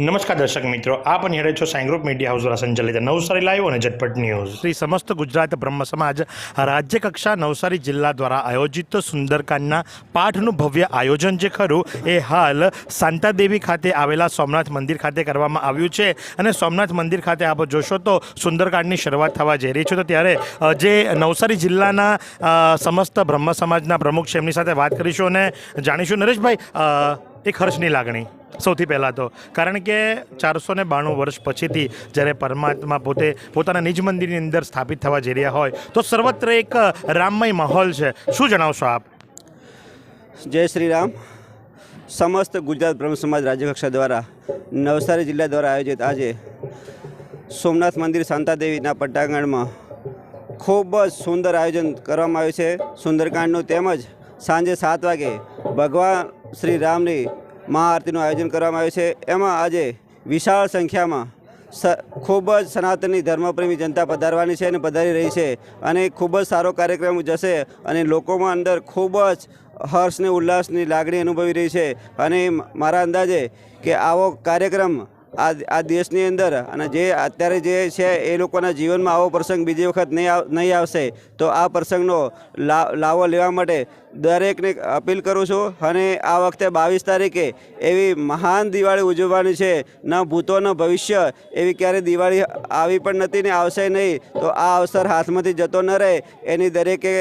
નમસ્કાર દર્શક મિત્રો, આપ નિહાળે છો સાઈ ગ્રુપ મીડિયા હાઉસ દ્વારા સંચાલિત નવસારી લાઈવ અને ઝટપટ ન્યૂઝ. શ્રી સમસ્ત ગુજરાત બ્રહ્મ સમાજ રાજ્ય કક્ષા નવસારી જિલ્લા દ્વારા આયોજિત સુંદરકાંડના પાઠનું ભવ્ય આયોજન જે ખરું, એ હાલ શાંતાદેવી ખાતે આવેલા સોમનાથ મંદિર ખાતે કરવામાં આવ્યું છે. અને સોમનાથ મંદિર ખાતે આપ જોશો તો સુંદરકાંડની શરૂઆત થવા જઈ રહી છે. તો ત્યારે જે નવસારી જિલ્લાના સમસ્ત બ્રહ્મ સમાજના પ્રમુખ છે, એમની સાથે વાત કરીશું અને જાણીશું. નરેશભાઈ એક હર્ષની લાગણી. સૌથી પહેલાં તો. કારણ કે ચારસો ને બાણું વર્ષ પછીથી જ્યારે પરમાત્મા પોતે પોતાના નિજ મંદિરની અંદર સ્થાપિત થવા જઈ રહ્યા હોય, તો સર્વત્ર એક રામમય માહોલ છે. શું જણાવશો આપ? જય શ્રી રામ સમસ્ત ગુજરાત બ્રહ્મ સમાજ રાજ્યકક્ષા દ્વારા નવસારી જિલ્લા દ્વારા આયોજિત આજે સોમનાથ મંદિર શાંતાદેવીના પટ્ટાંગણમાં ખૂબ જ સુંદર આયોજન કરવામાં આવ્યું છે. સુંદરકાંડનું તેમજ સાંજે સાત વાગે ભગવાન શ્રી રામની મહાઆરતીનું આયોજન કરવામાં આવ્યું છે. એમાં આજે વિશાળ સંખ્યામાં ખૂબ જ સનાતની ધર્મપ્રેમી જનતા પધારવાની છે અને પધારી રહી છે અને ખૂબ જ સારો કાર્યક્રમ જશે અને લોકોમાં અંદર ખૂબ જ હર્ષ ને ઉલ્લાસની લાગણી અનુભવી રહી છે. અને મારા અંદાજે કે આવો કાર્યક્રમ આ આ દેશની અંદર અને જે અત્યારે જે છે એ લોકોના જીવનમાં આવો પ્રસંગ બીજી વખત નહીં નહીં આવશે, તો આ પ્રસંગનો લાવો લેવા માટે દરેકને અપીલ કરું છું અને આ વખતે બાવીસ તારીખે એવી મહાન દિવાળી ઉજવવાની છે. ન ભૂતો, ન ભવિષ્ય એવી ક્યારેય દિવાળી આવી પણ નથી ને આવશે નહીં, તો આ અવસર હાથમાંથી જતો ન રહે એની દરેકે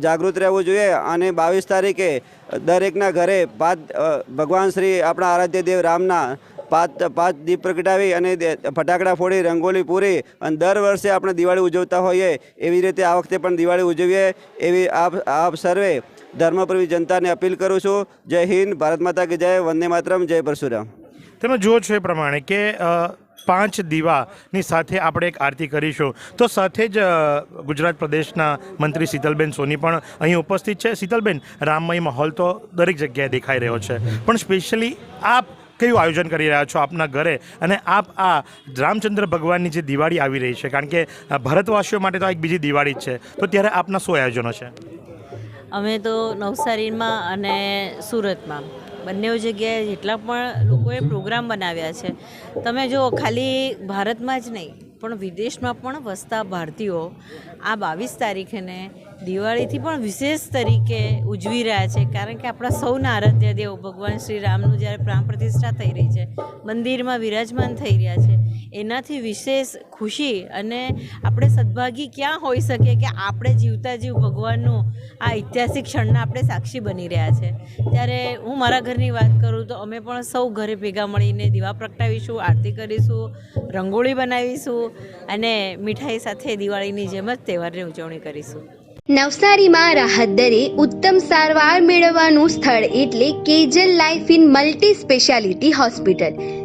જાગૃત રહેવું જોઈએ અને બાવીસ તારીખે દરેકના ઘરે પાંચ ભગવાન શ્રી આપણા આરાધ્ય દેવ રામના પાંચ પાંચ દીપ પ્રગટાવી અને ફટાકડા ફોડી, રંગોલી પૂરી અને દર વર્ષે આપણે દિવાળી ઉજવતા હોઈએ એવી રીતે આ વખતે પણ દિવાળી ઉજવીએ એવી આપ આપ સર્વે ધર્મપ્રવી જનતાને અપીલ કરું છું. જય હિન્દ, ભારત માતા કે જય, વંદે માતરમ, જય પરશુરામ. તમે જુઓ છો એ પ્રમાણે કે પાંચ દીવાની સાથે આપણે એક આરતી કરીશું. તો સાથે જ ગુજરાત પ્રદેશના મંત્રી શીતલબેન સોની પણ અહીં ઉપસ્થિત છે. શીતલબેન, રામમય માહોલ તો દરેક જગ્યાએ દેખાઈ રહ્યો છે. પણ સ્પેશિયલી આપ કયું આયોજન કરી રહ્યા છો આપના ઘરે? અને આપ આ રામચંદ્ર ભગવાનની જે દિવાળી આવી રહી છે, કારણ કે ભારતવાસીઓ માટે તો એક બીજી દિવાળી જ છે. તો ત્યારે આપના શું આયોજનો છે? અમે તો નવસારીમાં અને સુરતમાં. બંને જગ્યાએ જેટલા પણ લોકોએ પ્રોગ્રામ બનાવ્યા છે. તમે જો ખાલી ભારતમાં જ નહીં પણ વિદેશમાં પણ વસતા ભારતીયો આ બાવીસ તારીખેને દિવાળીથી પણ વિશેષ તરીકે ઉજવી રહ્યા છે. કારણ કે આપણા સૌના આરાધ્ય દેવ ભગવાન શ્રી રામનું જ્યારે પ્રાણ પ્રતિષ્ઠા થઈ રહી છે, મંદિરમાં વિરાજમાન થઈ રહ્યા છે એનાથી વિશેષ ખુશી અને આપણે સદભાગી ક્યાં હોઈ શકીએ કે આપણે જીવતા જીવ ભગવાનનું આ ઐતિહાસિક ક્ષણના આપણે સાક્ષી બની રહ્યા છે. ત્યારે હું મારા ઘરની વાત કરું તો અમે પણ સૌ ઘરે ભેગા મળીને દીવા પ્રગટાવીશું, આરતી કરીશું, રંગોળી બનાવીશું અને મીઠાઈ સાથે દિવાળીની જેમ જ તહેવારની ઉજવણી કરીશું. નવસારીમાં રાહત દરે ઉત્તમ સારવાર મેળવવાનું સ્થળ એટલે Kejal life in multi speciality hospital.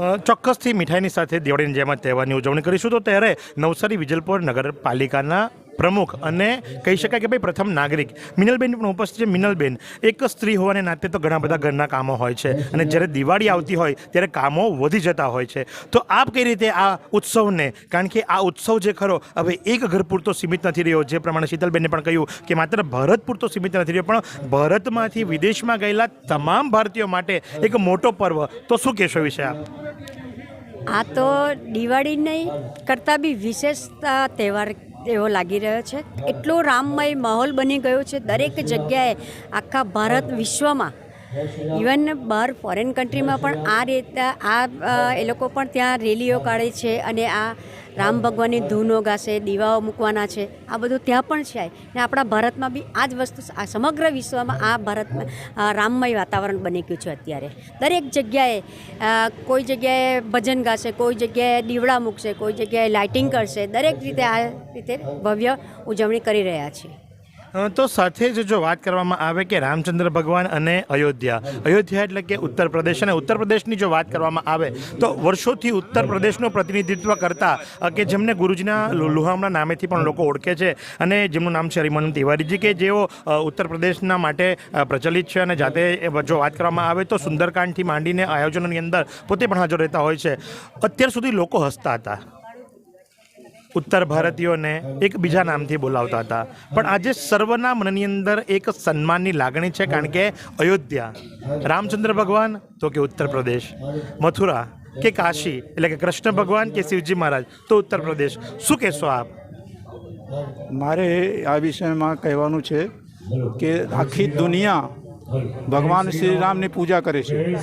ચોક્કસથી મીઠાઈની સાથે દિવાળીની જેમ તહેવારની ઉજવણી કરીશું. તો ત્યારે નવસારી વિજલપુર નગરપાલિકાના પ્રમુખ અને કહી શકાય કે ભાઈ પ્રથમ નાગરિક. મિનલબેન પણ ઉપસ્થિત છે. મિનલબેન, એક સ્ત્રી હોવાને નાતે તો ઘણા બધા ઘરના કામો હોય છે. અને જ્યારે દિવાળી આવતી હોય, ત્યારે કામો વધી જતા હોય છે. તો આપ કઈ રીતે આ ઉત્સવને, કારણ કે આ ઉત્સવ જે ખરો, હવે એક ઘર પૂરતો સીમિત નથી રહ્યો. જે પ્રમાણે શીતલબેને પણ કહ્યું કે માત્ર ભારત પૂરતો સીમિત નથી રહ્યો, પણ ભારતમાંથી વિદેશમાં ગયેલા તમામ ભારતીયો માટે એક મોટો પર્વ. તો શું કહેશો વિશે આપ? આ તો દિવાળી નહીં, કરતાં બી વિશેષતા તહેવાર એવો લાગી રહ્યો છે. એટલો રામમય માહોલ બની ગયો છે. દરેક જગ્યાએ આખા ભારત વિશ્વમાં ઇવન બહાર ફોરેન કન્ટ્રીમાં પણ આ રીતે આ એ લોકો પણ ત્યાં રેલીઓ કાઢે છે અને આ રામ ભગવાનની ધૂનો ગાશે દીવાઓ મૂકવાના છે. આ બધું ત્યાં પણ છે. ને આપણા ભારતમાં બી આ જ વસ્તુ આ સમગ્ર વિશ્વમાં આ ભારતમાં રામમય વાતાવરણ બની ગયું છે અત્યારે. દરેક જગ્યાએ કોઈ જગ્યાએ ભજન ગાશે કોઈ જગ્યાએ દીવડા મૂકશે કોઈ જગ્યાએ લાઇટિંગ કરશે દરેક રીતે આ રીતે ભવ્ય ઉજવણી કરી રહ્યા છે અ, તો સાથે જ જો વાત કરવામાં આવે કે રામચંદ્ર ભગવાન અને અયોધ્યા. અયોધ્યા એટલે કે ઉત્તર પ્રદેશ અને ઉત્તર પ્રદેશની જો વાત કરવામાં આવે, તો વર્ષોથી ઉત્તર પ્રદેશનું પ્રતિનિધિત્વ કરતા કે જેમને ગુરુજીના લુહામણા નામેથી પણ લોકો ઓળખે છે અને જેમનું નામ છે હરિમન તિવારીજી, કે જેઓ ઉત્તર પ્રદેશના માટે પ્રચલિત છે અને જાતે જો વાત કરવામાં આવે તો સુંદરકાંડથી માંડીને આયોજનોની અંદર પોતે પણ હાજર રહેતા હોય છે. અત્યાર સુધી લોકો હસતા હતા. ઉત્તર ભારતીયોને એક બીજા નામથી બોલાવતા હતા. પણ આજે સર્વના મનની અંદર એક સન્માનની લાગણી છે કારણ કે અયોધ્યા. રામચંદ્ર ભગવાન તો કે ઉત્તર પ્રદેશ. મથુરા કે કાશી એટલે કે કૃષ્ણ ભગવાન કે શિવજી મહારાજ તો ઉત્તર પ્રદેશ. શું કહેશો આપ? મારે આ વિષયમાં કહેવાનું છે કે આખી દુનિયા ભગવાન શ્રી રામની પૂજા કરે છે.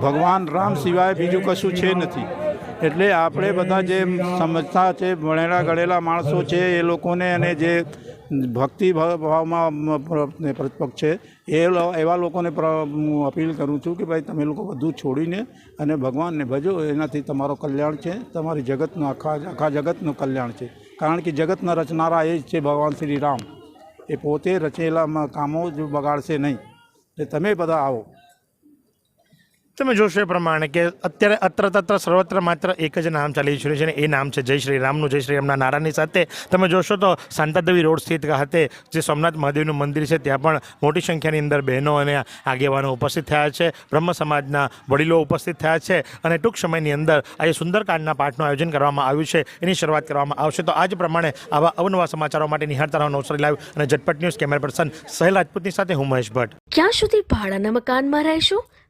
ભગવાન રામ સિવાય બીજું કશું છે નથી. એટલે આપણે બધા જે સમજતા છે, ભણેલા ગળેલા માણસો છે, એ લોકોને અને જે ભક્તિ ભાવ- ભાવમાં પ્રતિપક્ષ છે, એ એવા લોકોને અપીલ કરું છું કે ભાઈ તમે લોકો બધું છોડીને અને ભગવાનને ભજો, એનાથી તમારો કલ્યાણ છે, તમારી જગતનું આખા આખા જગતનું કલ્યાણ છે. કારણ કે જગતના રચનારા એ જ છે ભગવાન શ્રી રામ. એ પોતે રચેલા કામો જ બગાડશે નહીં. એટલે તમે બધા આવો. તમે જોશો એ પ્રમાણે કે અત્યારે અત્ર તત્ર સર્વત્ર માત્ર એક જ નામ ચાલી રહ્યું છે એ નામ છે જય શ્રી રામનું, જય શ્રી રામના નારાની સાથે. તમે જોશો તો શાંતાદેવી રોડ સ્થિત ખાતે જે સોમનાથ મહાદેવનું મંદિર છે, ત્યાં પણ મોટી સંખ્યાની અંદર બહેનો અને આગેવાનો ઉપસ્થિત થયા છે, બ્રહ્મ સમાજના વડીલો ઉપસ્થિત થયા છે અને ટૂંક સમયની અંદર આજે સુંદરકાંડના પાઠનું આયોજન કરવામાં આવ્યું છે, એની શરૂઆત કરવામાં આવશે. તો આજ પ્રમાણે આવા અવનવા સમાચારો માટે નિહાળતા રહો નવસારી લાઈવ અને Jhatpat news camera person Sahel રાજપૂતની સાથે હું મહેશ ભટ્ટ. ક્યાં સુધી ભાડાના મકાનમાં રહેશો?